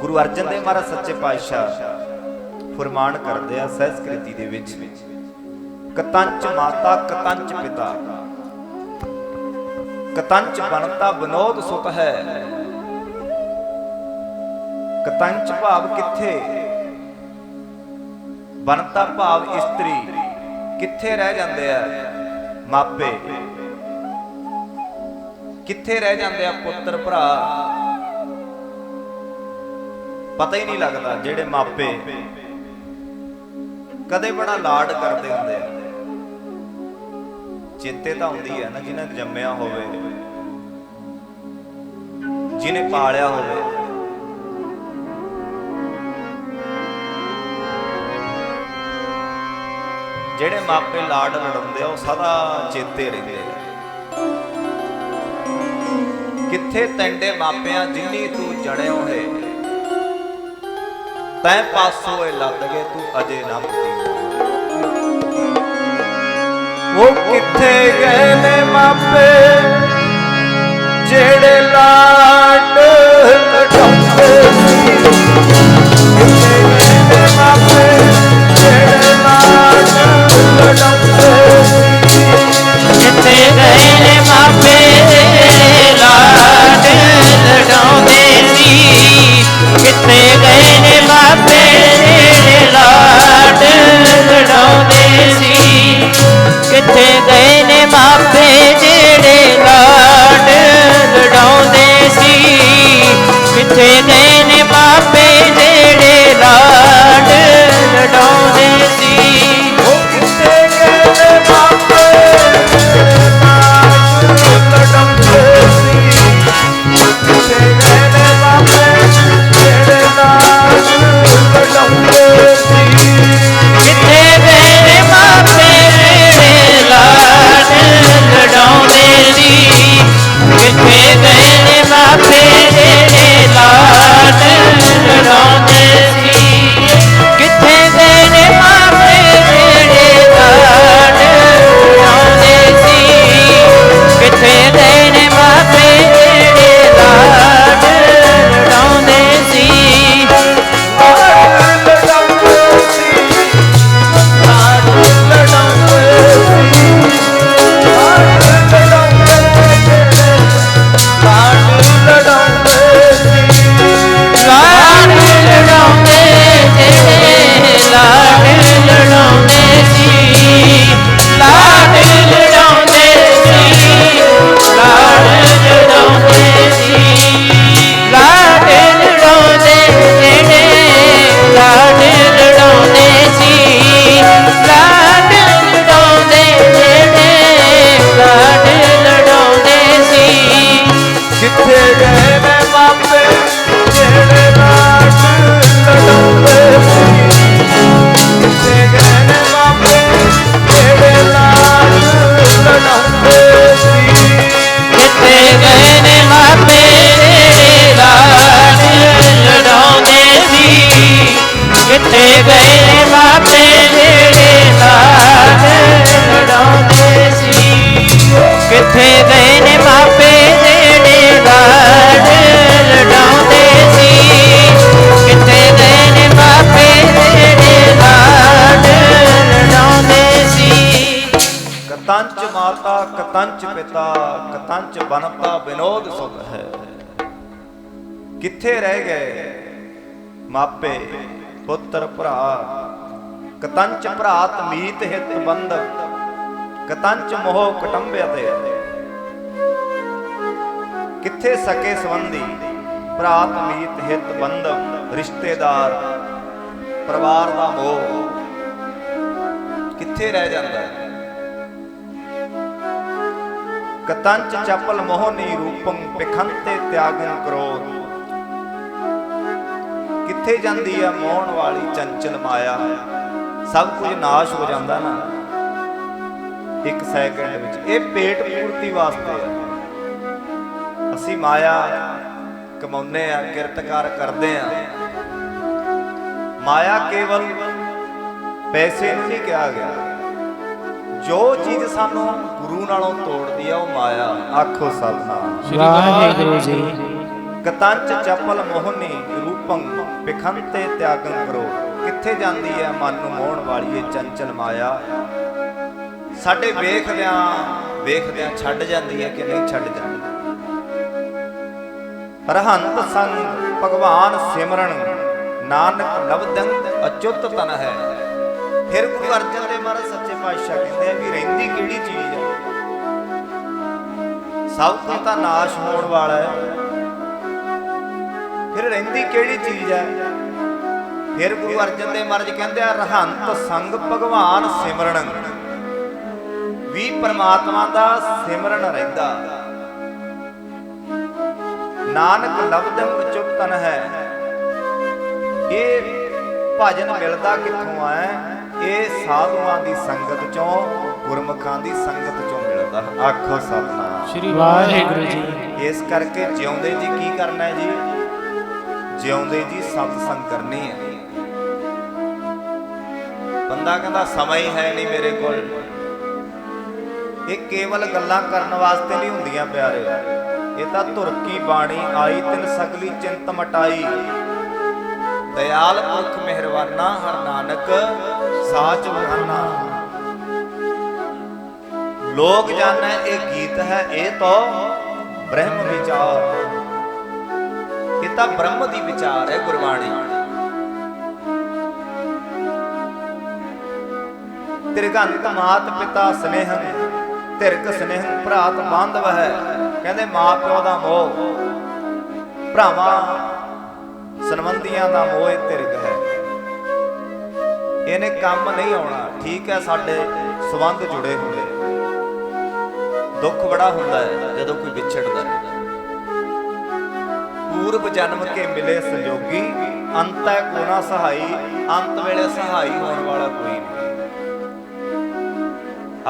ਗੁਰੂ ਅਰਜਨ ਦੇਵ ਮਹਾਰਾਜ ਸੱਚੇ ਪਾਤਸ਼ਾਹ ਫਰਮਾਨ ਕਰਦੇ ਆ ਸੰਸਕ੍ਰਿਤੀ ਦੇ ਵਿੱਚ, ਕਤੰਚ ਮਾਤਾ, ਕਤੰਚ ਪਿਤਾ, ਕਤੰਚ ਬਣਤਾ ਬਨੋਦ ਸੁਤ ਹੈ, ਕਤੰਚ ਭਾਵ ਕਿੱਥੇ, ਬਣਤਾ ਭਾਵ ਇਸਤਰੀ ਕਿੱਥੇ ਰਹਿ ਜਾਂਦੇ ਆ ਮਾਪੇ, ਕਿੱਥੇ ਰਹਿ ਜਾਂਦੇ ਆ ਪੁੱਤਰ ਭਰਾ ਪਤਾ ਹੀ ਨਹੀਂ ਲੱਗਦਾ ਜਿਹੜੇ ਮਾਪੇ ਕਦੇ ਬੜਾ ਲਾਡ ਕਰਦੇ ਹੁੰਦੇ ਆ। ਚਿੰਤੇ ਤਾਂ ਹੁੰਦੀ ਹੈ ਨਾ ਜਿਨ੍ਹਾਂ ਨੇ ਜੰਮਿਆ ਹੋਵੇ ਜਿਨੇ ਪਾਲਿਆ ਹੋਵੇ। ਜਿਹੜੇ ਮਾਪੇ ਲਾਡ ਲੜਾਉਂਦੇ ਆ, ਉਹ ਸਦਾ ਚੇਤੇ ਰਹਿੰਦੇ ਆ। ਕਿੱਥੇ ਤੈਂਡੇ ਮਾਪਿਆਂ ਜਿੰਨੀ ਤੂੰ ਜਣਿਓ ਹੈ ਤੈਂ ਪਾਸੋਂ ਇਹ ਲੱਦ ਗਏ ਤੂੰ ਅਜੇ ਨਾ ਮੁੱਤੀ ਉਹ ਕਿੱਥੇ ਗਏ ਨੇ ਮਾਪੇ? ਜਿਹੜੇ ਲਾਡ ਲਟਾਉਂਦੇ ਸੀ ਕਿੱਥੇ ਗਏ ਨੇ। ਮਾਪੇ ਜਿਹੜੇ ਲਾਡ ਲਟਾਉਂਦੇ ਪਿਤਾ ਕਤੰਚ ਬਨਤਾ ਬਿਨੋਦ ਸੁਖ ਹੈ ਕਿੱਥੇ ਰਹਿ ਗਏ ਮਾਪੇ ਪੁੱਤਰ ਭਰਾ ਕਤੰਚ ਭਰਾਤ ਮੀਤ ਹਿਤ ਬੰਧਕ ਕਤੰਚ ਮੋਹ ਕਟੰਬਿਆ ਤੇ ਕਿੱਥੇ ਸਕੇ ਸੰਬੰਧੀ ਭਰਾਤ ਮੀਤ ਹਿਤ ਬੰਧਕ ਰਿਸ਼ਤੇਦਾਰ ਪਰਿਵਾਰ ਦਾ ਮੋਹ ਕਿੱਥੇ ਰਹਿ ਜਾਂਦਾ ਹੈ ਕਤੰਚ ਚਪਲ ਮੋਹਨੀ ਰੂਪੰ ਪਿਖੰਤੇ ਤਿਆਗਨ ਕ੍ਰੋਧ। ਕਿੱਥੇ ਜਾਂਦੀ ਆ ਮੋਹਣ ਵਾਲੀ ਚੰਚਲ ਮਾਇਆ? ਸਭ ਕੁਝ ਨਾਸ਼ ਹੋ ਜਾਂਦਾ ਨਾ। ਇੱਕ ਸੈਕਿੰਡ ਵਿੱਚ। ਇਹ ਪੇਟ ਪੂਰਤੀ ਵਾਸਤੇ ਆ ਅਸੀਂ ਮਾਇਆ ਕਮਾਉਨੇ ਆ, ਕਿਰਤਕਾਰ ਕਰਦੇ ਆ। ਮਾਇਆ ਕੇਵਲ ਪੈਸੇ ਨੂੰ ਨਹੀਂ ਕਿਹਾ ਗਿਆ। ਜੋ ਚੀਜ਼ ਸਾਨੂੰ ਗੁਰੂ ਨਾਲੋਂ ਤੋੜਦੀ ਆ ਉਹ ਮਾਇਆ। ਆਖੋ ਸਤਨਾਮ। ਵਾਹਿਗੁਰੂ ਜੀ। ਕਤੰਚ ਚਪਲ ਮੋਹਨੀ ਰੂਪੰ ਵਿਖੰਤੇ ਤਿਆਗੰ ਕਰੋ। ਕਿੱਥੇ ਜਾਂਦੀ ਹੈ ਮਨ ਨੂੰ ਮੋਹਣ ਵਾਲੀ ਇਹ ਚੰਚਲ ਮਾਇਆ? ਸਾਡੇ ਵੇਖਦਿਆਂ ਵੇਖਦਿਆਂ ਛੱਡ ਜਾਂਦੀ ਹੈ ਕਿ ਨਹੀਂ ਛੱਡ ਜਾਂਦੀ? ਰਹੰਤ ਸੰਗ ਭਗਵਾਨ ਸਿਮਰਨ ਨਾਨਕ ਲਬਦੰ ਅਚੁੱਤ ਤਨ ਹੈ। ਫਿਰ ਗੁਰੂ ਅਰਜਨ ਦੇਵ ਮਹਾਰਾਜ ਪਾਤਸ਼ਾਹ ਕਹਿੰਦੇ ਆ ਵੀ ਰਹਿੰਦੀ ਕਿਹੜੀ ਚੀਜ਼ ਹੈ ਸਭ ਕੁਝ ਤਾਂ ਨਾਸ਼ ਹੋਣ ਵਾਲਾ ਹੈ। ਫਿਰ ਰਹਿੰਦੀ ਕਿਹੜੀ ਚੀਜ਼ ਹੈ ਫਿਰ ਗੁਰੂ ਅਰਜਨ ਦੇਵ ਮਹਾਰਾਜ ਕਹਿੰਦੇ ਆ, ਰਹੰਤ ਸੰਗ ਭਗਵਾਨ ਸਿਮਰਨ। ਵੀ ਪਰਮਾਤਮਾ ਦਾ ਸਿਮਰਨ ਰਹਿੰਦਾ। ਨਾਨਕ ਲਬਦੰ ਚੁੱਤਨ ਹੈ। ਇਹ ਭਜਨ ਮਿਲਦਾ ਕਿੱਥੋਂ ਆ ਇਹ ਸਾਧੂਆਂ ਦੀ ਸੰਗਤ ਚੋਂ ਗੁਰਮੁਖਾਂ ਦੀ ਸੰਗਤ ਚੋਂ ਮਿਲਦਾ। ਆਖੋ ਸਤਨਾਮ। ਸ੍ਰੀ ਵਾਹਿਗੁਰੂ ਜੀ ਇਸ ਕਰਕੇ ਜਿਉਂਦੇ ਜੀ ਕੀ ਕਰਨਾ ਹੈ ਜੀ? ਜਿਉਂਦੇ ਜੀ ਸਤ ਸੰਗ ਕਰਨੀ ਹੈ। ਬੰਦਾ ਕਹਿੰਦਾ ਸਮਾਂ ਹੀ ਹੈ ਨਹੀਂ ਮੇਰੇ ਕੋਲ। ਇਹ ਕੇਵਲ ਗੱਲਾਂ ਕਰਨ ਵਾਸਤੇ ਨਹੀਂ ਹੁੰਦੀਆਂ ਪਿਆਰੇ। ਇਹ ਤਾਂ ਧੁਰ ਕੀ ਬਾਣੀ ਆਈ ਤਿਨ ਸਗਲੀ ਚਿੰਤ ਮਟਾਈ। ਦਇਆਲ ਪੁਰਖ ਮਿਹਰਵਾਨਾ ਹਰ ਨਾਨਕ। ਸਾਚ ਬਹਾਨਾ ਲੋਕ ਜਾਣੈ ਇਹ ਗੀਤ ਹੈ, ਇਹ ਤੋ ਬ੍ਰਹਮ ਵਿਚਾਰ। ਇਹ ਤਾਂ ਬ੍ਰਹਮ ਦੀ ਵਿਚਾਰ ਹੈ ਗੁਰਬਾਣੀ। ਤਿਰਗੰਤ ਮਾਤ ਪਿਤਾ ਸਨੇਹੰ, ਤਿਰਕ ਸਨੇਹੰ ਭਰਾਤ ਬਾਂਧਵ ਹੈ। ਕਹਿੰਦੇ ਮਾਂ ਪਿਓ ਦਾ ਮੋਹ, ਭਰਾਵਾਂ, ਸੰਬੰਧੀਆਂ ਦਾ ਮੋਹ ਇਹ ਤਿਰਕ ਹੈ। ਇਹਨੇ ਕੰਮ ਨਹੀਂ ਆਉਣਾ। ਠੀਕ ਹੈ, ਸਾਡੇ ਸਬੰਧ ਜੁੜੇ ਹੁੰਦੇ ਦੁੱਖ ਬੜਾ ਹੁੰਦਾ ਹੈ ਜਦੋਂ ਕੋਈ ਵਿਛੜਦਾ ਹੈ। ਪੂਰਬ ਜਨਮ ਕੇ ਮਿਲੇ ਸੰਜੋਗੀ, ਅੰਤੈ ਕੋ ਸਹਾਈ, ਅੰਤ ਵੇਲੇ ਸਹਾਈ ਹੋਣ ਵਾਲਾ ਕੋਈ ਨਹੀਂ।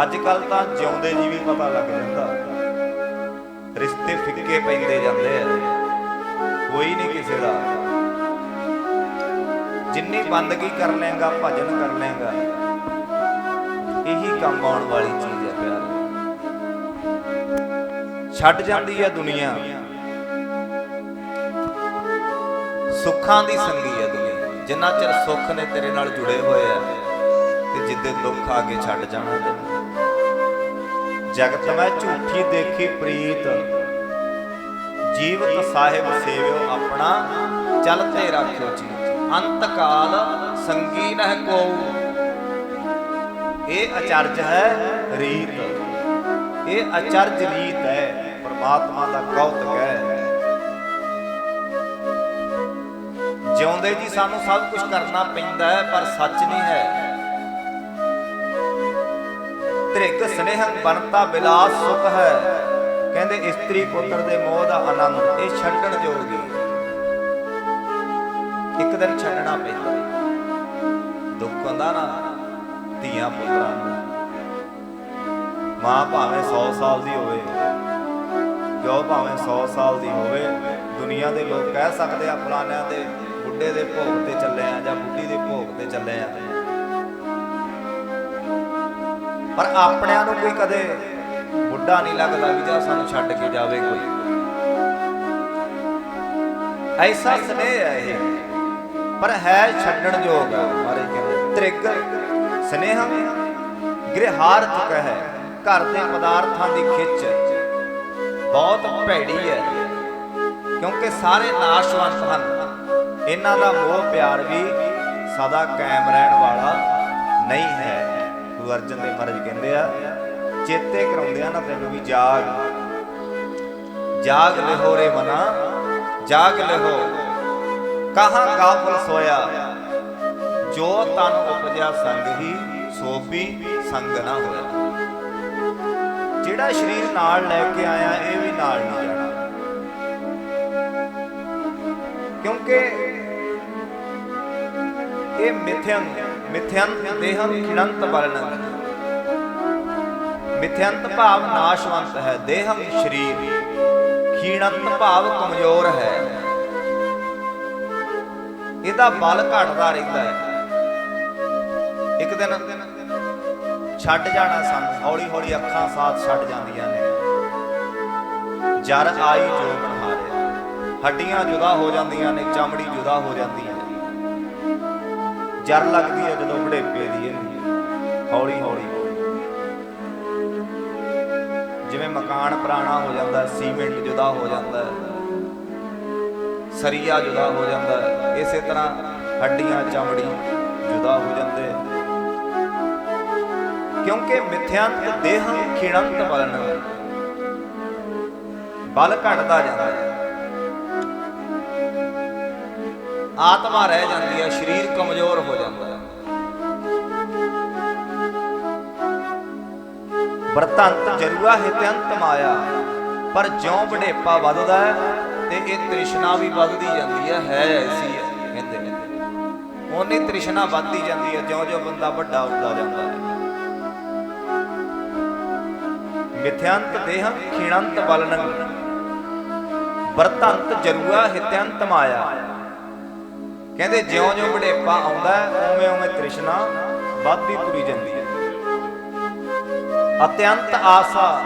ਅੱਜ ਕੱਲ ਤਾਂ ਜਿਉਂਦੇ ਜੀ ਵੀ ਪਤਾ ਲੱਗ ਜਾਂਦਾ। ਰਿਸ਼ਤੇ ਫਿੱਕੇ ਪੈਂਦੇ ਜਾਂਦੇ ਆ। ਕੋਈ ਨਹੀਂ ਕਿਸੇ ਦਾ। ਜਿੰਨੀ ਬੰਦਗੀ ਕਰ ਲੇਗਾ ਭਜਨ ਕਰ ਲੇਗਾ ਇਹੀ ਕੰਮ ਆਉਣ ਵਾਲੀ ਚੀਜ਼ ਹੈ ਪਿਆਰ। ਛੱਡ ਜਾਂਦੀ ਹੈ ਦੁਨੀਆ। ਸੁੱਖਾਂ ਦੀ ਸੰਗੀ ਹੈ ਦੁਨੀਆ। ਜਿੰਨਾ ਚਿਰ ਸੁੱਖ ਨੇ ਤੇਰੇ ਨਾਲ ਜੁੜੇ ਹੋਏ ਆ, ਤੇ ਜਿੱਦੇ ਦੁੱਖ ਆ ਕੇ ਛੱਡ ਜਾਣਾ ਜਗਤ ਮੈਂ ਝੂਠੀ ਦੇਖੀ ਪ੍ਰੀਤ। ਜੀਵਤ ਸਾਹਿਬ ਸੇਵਿਓ ਆਪਣਾ ਚਲਤੇ ਰੱਖਿਓ ਜੀ ਅੰਤ ਕਾਲ ਸੰਗੀ ਨਹਿ ਕੋ। ਇਹ ਅਚਰਜ ਹੈ ਰੀਤ। ਇਹ ਅਚਰਜ ਰੀਤ ਹੈ, ਪਰਮਾਤਮਾ ਦਾ ਕੌਤਕ ਹੈ। ਜਿਉਂਦੇ ਜੀ ਸਾਨੂੰ ਸਭ ਕੁਝ ਕਰਨਾ ਪੈਂਦਾ ਹੈ, ਪਰ ਸੱਚ ਨਹੀਂ ਹੈ। ਤ੍ਰਿਗ ਸਨੇਹੰ ਬਨਤਾ ਬਿਲਾਸ ਸੁਖ ਹੈ। ਕਹਿੰਦੇ ਇਸਤਰੀ ਪੁੱਤਰ ਦੇ ਮੋਹ ਦਾ ਆਨੰਦ, ਇਹ ਛੱਡਣ ਜੋਗੀ ਇੱਕ ਦਿਨ ਛੱਡਣਾ ਪੈਂਦਾ ਦੁੱਖ ਹੁੰਦਾ ਨਾ ਧੀਆਂ ਪੁੱਤਰਾਂ ਨੂੰ। ਮਾਂ ਭਾਵੇਂ 100 ਸਾਲ ਦੀ ਹੋਵੇ, ਪਿਓ ਭਾਵੇਂ 100 ਸਾਲ ਦੀ ਹੋਵੇ, ਦੁਨੀਆ ਦੇ ਲੋਕ ਕਹਿ ਸਕਦੇ ਆ ਫਲਾਨਿਆਂ ਦੇ ਬੁੱਢੇ ਦੇ ਭੋਗ ਤੇ ਚੱਲੇ ਆ ਜਾਂ ਬੁੱਢੀ ਦੇ ਭੋਗ ਤੇ ਚੱਲੇ ਆ। ਪਰ ਆਪਣਿਆਂ ਨੂੰ ਕੋਈ ਕਦੇ ਬੁੱਢਾ ਨਹੀਂ ਲੱਗਦਾ ਵੀ ਜਾਂ ਸਾਨੂੰ ਛੱਡ ਕੇ ਜਾਵੇ ਕੋਈ। ਐਸਾ ਸਨੇਹ ਹੈ ਇਹ। ਪਰ ਹੈ ਛੱਡਣ ਯੋਗ ਆ ਮਾਰੇ ਕਹਿੰਦੇ। ਤ੍ਰਿਗ, ਸਨੇਹ ਗ੍ਰਹਾਰਥ ਹੈ ਘਰ ਦੇ ਪਦਾਰਥਾਂ ਦੀ ਖਿੱਚ। ਬਹੁਤ ਭੈੜੀ ਹੈ, ਕਿਉਂਕਿ ਸਾਰੇ ਨਾਸ਼ਵੰਤ ਹਨ। ਇਹਨਾਂ ਦਾ ਮੋਹ ਪਿਆਰ ਵੀ ਸਦਾ ਕਾਇਮ ਰਹਿਣ ਵਾਲਾ ਨਹੀਂ ਹੈ। ਗੁਰੂ ਅਰਜਨ ਦੇਵ ਮਹਾਰਾਜ ਕਹਿੰਦੇ ਆ, ਚੇਤੇ ਕਰਾਉਂਦੇ ਆ ਨਾ ਤੈਨੂੰ ਵੀ ਜਾਗ। ਜਾਗ ਲਿਹੋ ਰੇ ਮਨਾ, ਜਾਗ ਲਿਹੋ। ਕਹਾਂ ਗਾਫਲ ਸੋਇਆ? ਜੋ ਤਨ ਉਪਜਿਆ ਸੰਗ ਹੀ, ਸੋ ਸੰਗ ਨਾ ਹੋਇਆ। ਜਿਹੜਾ ਸਰੀਰ ਨਾਲ ਲੈ ਕੇ ਆਇਆ, ਇਹ ਵੀ ਨਾਲ ਨਹੀਂ ਜਾਣਾ। ਕਿਉਂਕਿ ਇਹ ਮਿਥਿਅੰ ਮਿਥਿਅੰ ਦੇਹੰ ਖਿਣੰਤ ਬਲਨ ਮਿਥਿਅੰਤ ਭਾਵ ਨਾਸ਼ਵੰਤ ਹੈ ਦੇਹਮ ਸਰੀਰ ਖੀਣੰਤ ਭਾਵ ਕਮਜ਼ੋਰ ਹੈ। ਇਹਦਾ ਬਲ ਘਟਦਾ ਰਹਿੰਦਾ ਹੈ। ਇੱਕ ਦਿਨ ਛੱਡ ਜਾਣਾ ਸਾਨੂੰ ਹੌਲੀ ਹੌਲੀ ਅੱਖਾਂ ਸਾਥ ਛੱਡ ਜਾਂਦੀਆਂ ਨੇ। ਜਰ ਆਈ ਜੋ ਹਾਰੇ। ਹੱਡੀਆਂ ਜੁਦਾ ਹੋ ਜਾਂਦੀਆਂ ਨੇ ਚਮੜੀ ਜੁਦਾ ਹੋ ਜਾਂਦੀ ਹੈ ਜਰ ਲੱਗਦੀ ਹੈ ਜਦੋਂ ਬੁਢੇਪੇ ਦੀ ਇਹਨੂੰ ਹੌਲੀ ਹੌਲੀ ਜਿਵੇਂ ਮਕਾਨ ਪੁਰਾਣਾ ਹੋ ਜਾਂਦਾ ਹੈ, ਸੀਮੈਂਟ ਜੁਦਾ ਹੋ ਜਾਂਦਾ। ਸਰੀਆ ਜੁਦਾ ਹੋ ਜਾਂਦਾ। ਇਸੇ ਤਰ੍ਹਾਂ ਹੱਡੀਆਂ, ਚਮੜੀ ਜੁਦਾ ਹੋ ਜਾਂਦੇ ਕਿਉਂਕਿ ਮਿਥਿਆੰਤ ਦੇਹੰ ਖਿਣੰਤ ਬਲਨ ਬਲ ਘਟਦਾ ਜਾਂਦਾ ਹੈ। ਆਤਮਾ ਰਹਿ ਜਾਂਦੀ ਹੈ, ਸਰੀਰ ਕਮਜ਼ੋਰ ਹੋ ਜਾਂਦਾ ਹੈ। ਵਰਤੰਤ ਜਰੂਆ ਹਿਤੰਤ ਮਾਇਆ। ਪਰ ਜਿਉਂ ਵਡੇਪਾ ਵੱਧਦਾ ਹੈ ਤੇ ਇਹ ਤ੍ਰਿਸ਼ਨਾ ਵੀ ਵੱਧਦੀ ਜਾਂਦੀ ਹੈ ਹੈ ਐਸੀ ਹੈ ਕਹਿੰਦੇ ਨੇ। ਉਹਨੀ ਤ੍ਰਿਸ਼ਨਾ ਵੱਧਦੀ ਜਾਂਦੀ ਹੈ ਜਿਉਂ-ਜਿਉਂ ਬੰਦਾ ਵੱਡਾ ਹੁੰਦਾ ਜਾਂਦਾ ਹੈ। ਮਿਥਿਅੰਤ ਦੇਹੰ, ਖਿਣੰਤ ਬਲਨੰ ਵਰਤੰਤ ਜਰੂਆ ਹਿਤੰਤ ਮਾਇਆ। ਕਹਿੰਦੇ ਜਿਉਂ-ਜਿਉਂ ਵਡੇਪਾ ਆਉਂਦਾ ਉਵੇਂ-ਉਵੇਂ ਤ੍ਰਿਸ਼ਨਾ ਵੱਧਦੀ ਤੁਰੀ ਜਾਂਦੀ ਹੈ। ਅਤਿਅੰਤ ਆਸਾ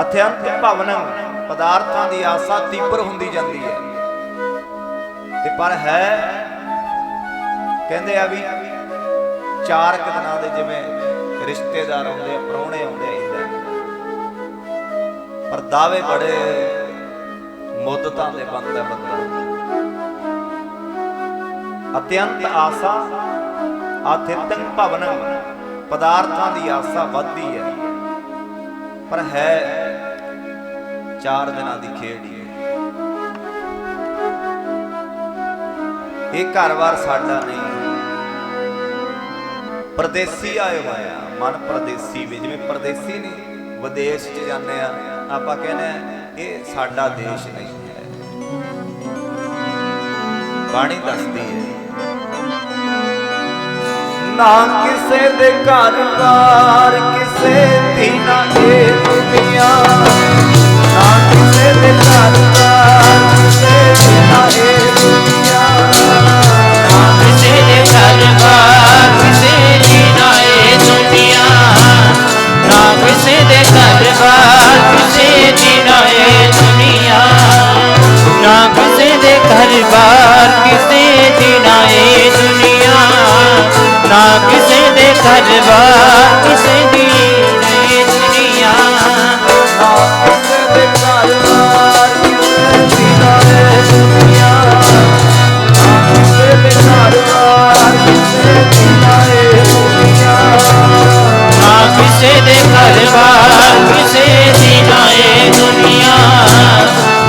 ਅਥਿਅੰਤ ਭਵਨੰ ਪਦਾਰਥਾਂ ਦੀ ਆਸਾ ਤੀਬਰ ਹੁੰਦੀ ਜਾਂਦੀ ਹੈ। ਤੇ ਪਰ ਹੈ, ਕਹਿੰਦੇ ਆ ਵੀ ਚਾਰ ਕੁ ਦਿਨਾਂ ਦੇ ਜਿਵੇਂ ਰਿਸ਼ਤੇਦਾਰ ਆਉਂਦੇ ਆ, ਪ੍ਰਾਹੁਣੇ ਆਉਂਦੇ ਆ ਇੰਦਾ ਪਰ ਦਾਅਵੇ ਬੜੇ ਮੁੱਦਤਾਂ ਦੇ ਬੰਦ ਹੈ ਬੰਦਾ। ਅਤਿਅੰਤ ਆਸਾ ਆਥਿਤੰ ਭਵਨੰ ਪਦਾਰਥਾਂ ਦੀ ਆਸਾ ਵੱਧਦੀ ਹੈ। ਪਰ ਹੈ ਚਾਰ ਦਿਨਾਂ ਦੀ ਖੇਡ ਹੀ ਹੈ। ਇਹ ਘਰ-ਬਾਰ ਸਾਡਾ ਨਹੀਂ ਪਰਦੇਸੀ ਆਏ ਹੋਏ ਮਨ ਪਰਦੇਸੀ ਵੀ, ਜਿਵੇਂ ਪਰਦੇਸੀ ਨਹੀਂ, ਵਿਦੇਸ਼ 'ਚ ਜਾਂਦੇ ਆ, ਆਪਾਂ ਕਹਿੰਦੇ ਇਹ ਸਾਡਾ ਦੇਸ਼ ਨਹੀਂ ਹੈ। ਬਾਣੀ ਦੱਸਦੀ ਹੈ। ਨਾ ਕਿਸੇ ਦੇ ਘਰ-ਬਾਰ ਕਿਸੇ ਦੀ ਨਾ ਇਹ ਦੁਨੀਆ। ਨਾ ਇਹ ਦੁਨੀਆ ਨਾ ਕਿਸੇ ਦੇ ਘਰ ਬਾਰ ਕਿਸੇ ਦੀ ਕਿਸੇ ਦੇ ਘਰ-ਬਾਰ ਕਿਸੇ ਦੀ ਨਾ ਦੁਨੀਆ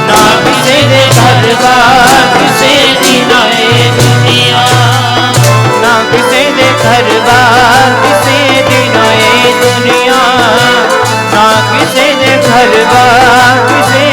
ਨਾ ਕਿਸੇ ਦੇ ਘਰ ਬਾਰ ਕਿਸੇ ਦੀ ਨਾ ਦੁਨੀਆ ਨਾ ਕਿਸੇ ਦੇ ਘਰ ਬਾਰ ਕਿਸੇ ਦੀ ਨਾ ਨਾ ਕਿਸੇ ਦੇ ਘਰ ਬਾਰ ਕਿਸੇ ਨਾ ਦੁਨੀਆ ਨਾ ਕਿਸੇ ਦੇ ਘਰ ਬਾਰ ਕਿਸੇ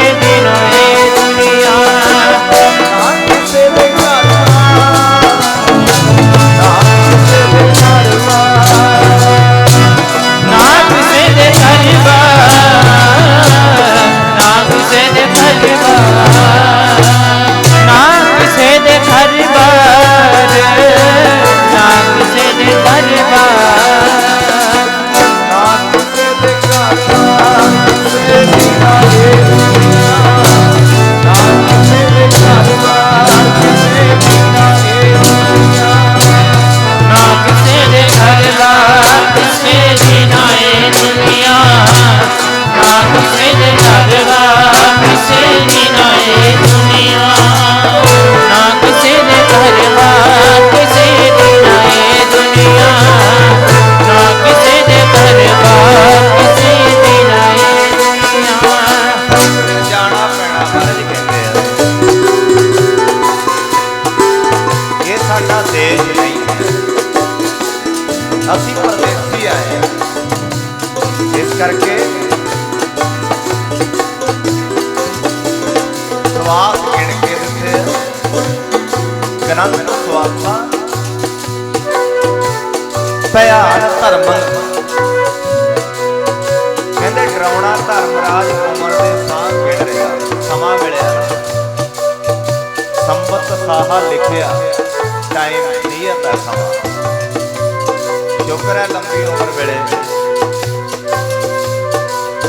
ਸ਼ੁਕਰ ਲੰਬੀ ਉਮਰ ਵੇਲੇ।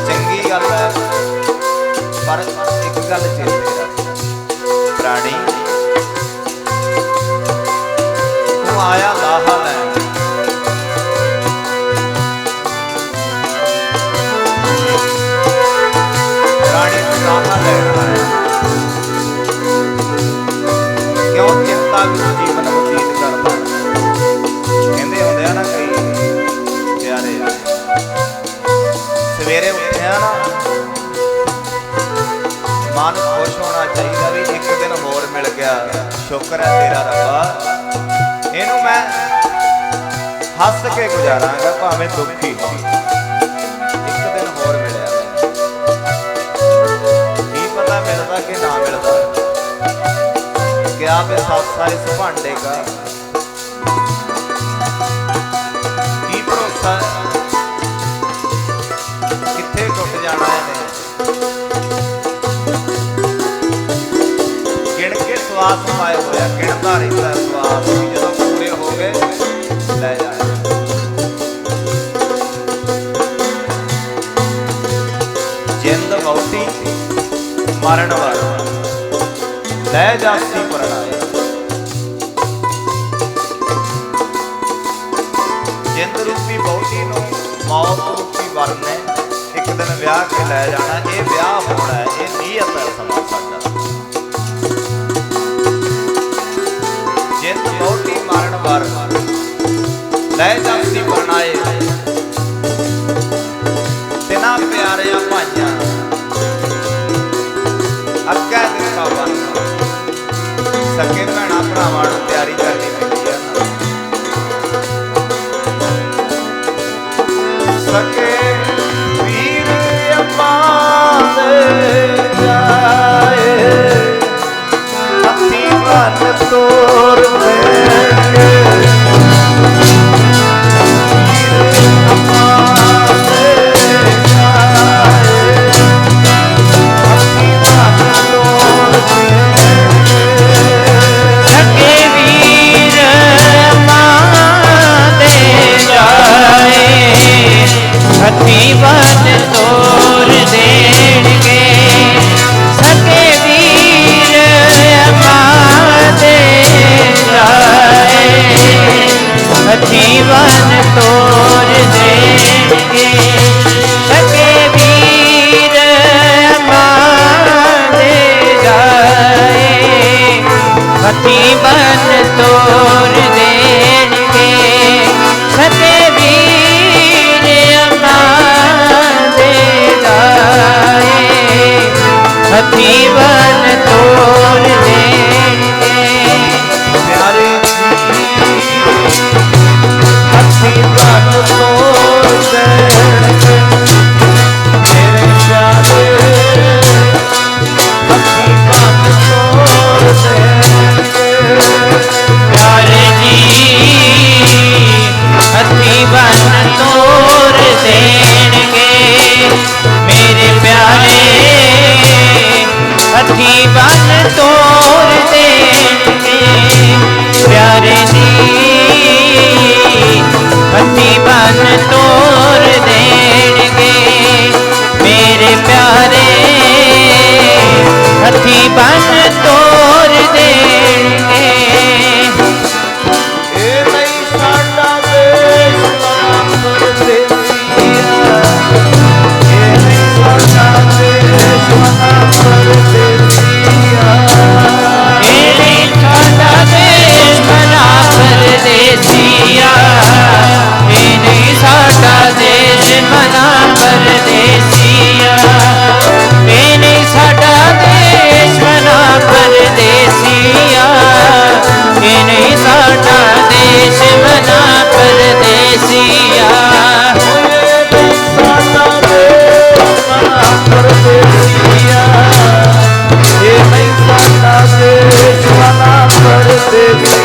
ਚੰਗੀ ਗੱਲ ਹੈ, ਪਰ ਇੱਕ ਗੱਲ ਚੇਤੇ ਰੱਖ ਰਾਣੀ ਤੂੰ ਆਇਆ ਮਿਲ ਗਿਆ। ਸ਼ੁਕਰ ਹੈ ਤੇਰਾ ਰੱਬਾ। ਇਹਨੂੰ ਮੈਂ ਹੱਸ ਕੇ ਗੁਜ਼ਾਰਾਂਗਾ, ਭਾਵੇਂ ਦੁਖੀ ਹੋ ਇੱਕ ਦਿਨ ਹੋਰ ਮਿਲਿਆ। ਕੀ ਪਤਾ ਮਿਲਦਾ ਕਿ ਨਾ ਮਿਲਦਾ। ਕਿਆ ਵੇ ਸਾਸਾ ਇਸ ਭਾਂਡੇ ਦਾ। ਗਿਣ ਕੇ ਹੋਇਆ ਗਿਣਦਾ ਰਹਿੰਦਾ ਸਵਾਸ ਜਦੋਂ ਪੂਰੇ ਹੋ ਗਏ, ਲੈ ਜਾਣਾ ਜਿੰਦ ਮੌਤੀ ਮਰਨ ਵਾਲਾ। ਲੈ ਜਾਸੀ ਪਰਣਾਏ ਜਿੰਦ ਰੂਪੀ ਬਹੁਤੀ ਨੂੰ ਮੌਤ ਰੂਪੀ ਵਰਨ। ਨੇ ਇੱਕ ਦਿਨ ਵਿਆਹ ਕੇ ਲੈ ਜਾਣਾ। ਇਹ ਵਿਆਹ ਹੋਣਾ ਹੈ। ਇਹ ਨੀਅਤ ਹੈ ਸਮਾਂ ਸਾਡਾ। ਮਰਨ ਲੈ ਜਾਸੀ ਪਰਣਾਏ। ਤਿਨਾ ਪਿਆਰਿਆਂ ਭਾਈਆਂ। ਅੱਗਾ ਦਿੱਤਾ ਬੰਨ ਸਕੇ ਭੈਣਾ ਭਰਾਵਾਂ ਨੂੰ ਤਿਆਰੀ ਕਰਨੀ ਪੈਂਦੀ ਹੈ ਸਕੇ ਵੀਰ ਅਪਾਂ ਦੇ ਜਾਏ। ਹੱਥੀ ਬੰਨ ਤੋਰ ਦੇਣਗੇ ਹੱਥੀ ਬੰਨ Baby.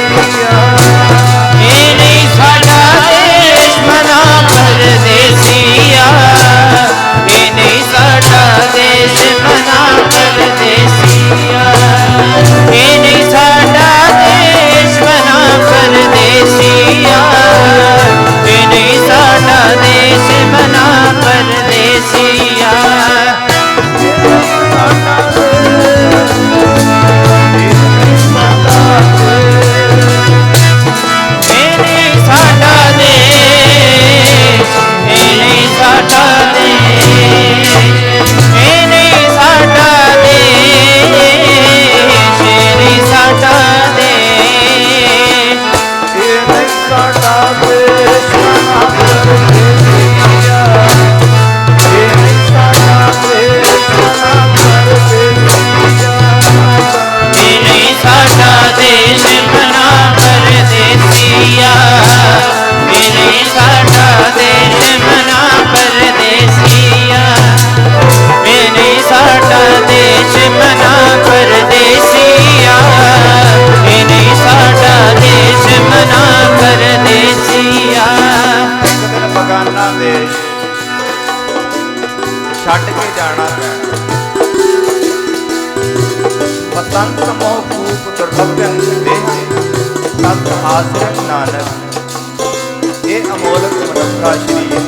ਇਹ ਅਮੋਲਕ ਮਨੁੱਖਾ ਸ਼ਰੀਰ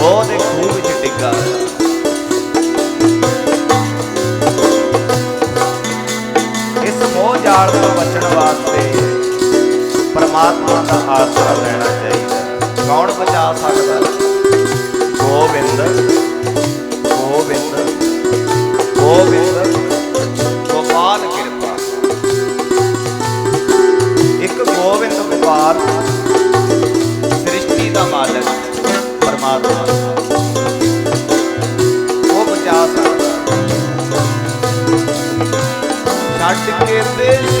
ਉਹਦੇ ਖੂਹ ਵਿੱਚ ਡਿੱਗਾ। ਇਸ ਮੋਹ ਜਾਲ ਤੋਂ ਬਚਣ ਵਾਸਤੇ ਪਰਮਾਤਮਾ ਦਾ ਆਸਰਾ ਲੈਣਾ ਚਾਹੀਦਾ। ਕੌਣ ਬਚਾ ਸਕਦਾ? ਗੋਬਿੰਦ। ਗੋਬਿੰਦ। ਗੋਬਿੰਦ। ਗੋਪਾਲ ਸ੍ਰਿਸ਼ਟੀ ਦਾ ਮਾਲਕ ਪਰਮਾਤਮਾ। ਉਹ ਬਚਾ ਸਕਦਾ। ਛੱਡ ਕੇ ਦੇਸ਼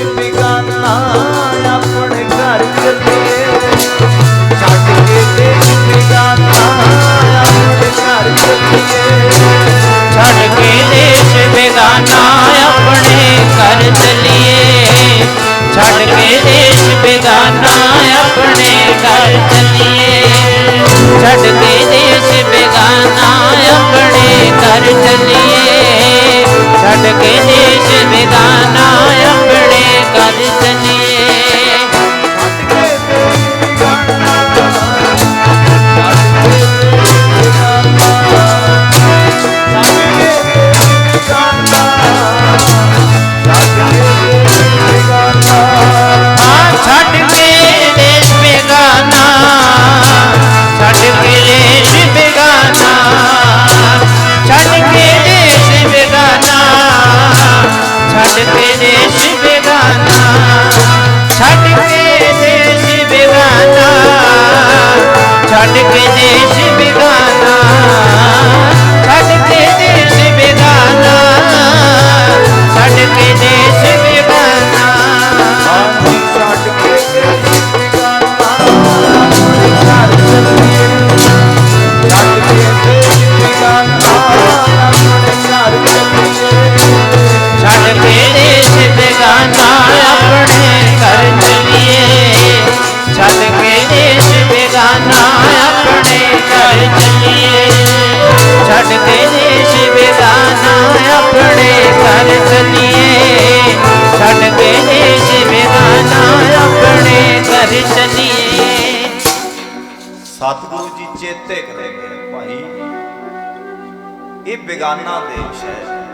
ਬੇਗਾਨਾ ਦੇਸ਼ ਹੈ।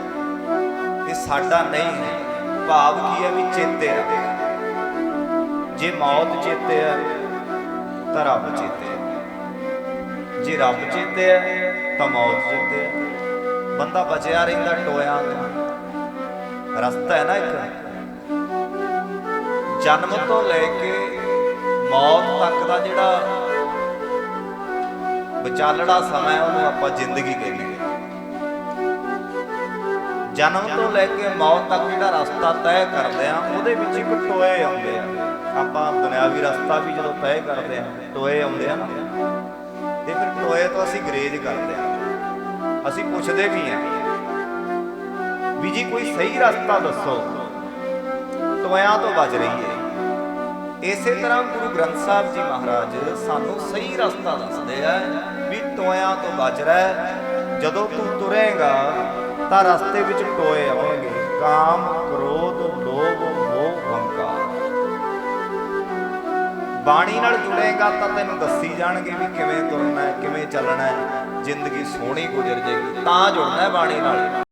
ਇਹ ਸਾਡਾ ਨਹੀਂ ਹੈ। ਭਾਵ ਕੀ ਹੈ ਵੀ ਚੇਤੇ ਰੱਖੇ ਜੇ ਮੌਤ ਚੇਤੇ ਹੈ, ਤਾਂ ਰੱਬ ਚੇਤੇ ਹੈ। ਜੇ ਰੱਬ ਚੇਤੇ ਹੈ, ਤਾਂ ਮੌਤ ਚੇਤੇ ਹੈ। ਬੰਦਾ ਬਚਿਆ ਰਹਿੰਦਾ ਟੋਇਆ ਤੋਂ। ਰਸਤਾ ਹੈ ਨਾ ਇੱਕ। ਜਨਮ ਤੋਂ ਲੈ ਕੇ ਮੌਤ ਤੱਕ ਦਾ ਜਿਹੜਾ ਵਿਚਾਲੜਾ ਸਮਾਂ ਉਹਨੂੰ ਆਪਾਂ ਜ਼ਿੰਦਗੀ ਕਹਿੰਦੇ ਹਾਂ। ਜਨਮ ਤੋਂ ਲੈ ਕੇ ਮੌਤ ਤੱਕ ਜਿਹੜਾ ਰਸਤਾ ਤੈਅ ਕਰਦੇ ਆ, ਉਹਦੇ ਵਿੱਚ ਇੱਕ ਟੋਏ ਆਉਂਦੇ ਆ। ਆਪਾਂ ਦੁਨਿਆਵੀ ਰਸਤਾ ਵੀ ਜਦੋਂ ਤੈਅ ਕਰਦੇ ਆ, ਟੋਏ ਆਉਂਦੇ ਆ ਨਾ। ਤੇ ਫਿਰ ਟੋਏ ਤੋਂ ਅਸੀਂ ਗਰੇਜ ਕਰਦੇ ਆ। ਅਸੀਂ ਪੁੱਛਦੇ ਵੀ ਆ ਵੀ ਜੀ ਕੋਈ ਸਹੀ ਰਸਤਾ ਦੱਸੋ। ਟੋਇਆਂ ਤੋਂ ਬਚ ਹੈ ਇਸੇ ਤਰ੍ਹਾਂ ਗੁਰੂ ਗ੍ਰੰਥ ਸਾਹਿਬ ਜੀ ਮਹਾਰਾਜ ਸਾਨੂੰ ਸਹੀ ਰਸਤਾ ਦੱਸਦੇ ਆ ਵੀ ਟੋਇਆਂ ਤੋਂ ਬਚ ਰਹਿ, ਜਦੋਂ ਤੂੰ ਤੁਰੇਗਾ ਤਾਂ ਰਸਤੇ ਵਿੱਚ ਟੋਏ ਆਉਣਗੇ। ਕਾਮ, ਕ੍ਰੋਧ, ਲੋਭ, ਮੋਹ, ਹੰਕਾਰ। ਬਾਣੀ ਨਾਲ ਜੁੜੇਗਾ ਤਾਂ ਤੈਨੂੰ ਦੱਸੀ ਜਾਣਗੇ ਵੀ ਕਿਵੇਂ ਤੁਰਨਾ ਹੈ, ਕਿਵੇਂ ਚੱਲਣਾ ਹੈ। ਜ਼ਿੰਦਗੀ ਸੋਹਣੀ ਗੁਜ਼ਰ ਜਾਏਗੀ। ਤਾਂ ਜੁੜਨਾ ਹੈ ਬਾਣੀ ਨਾਲ।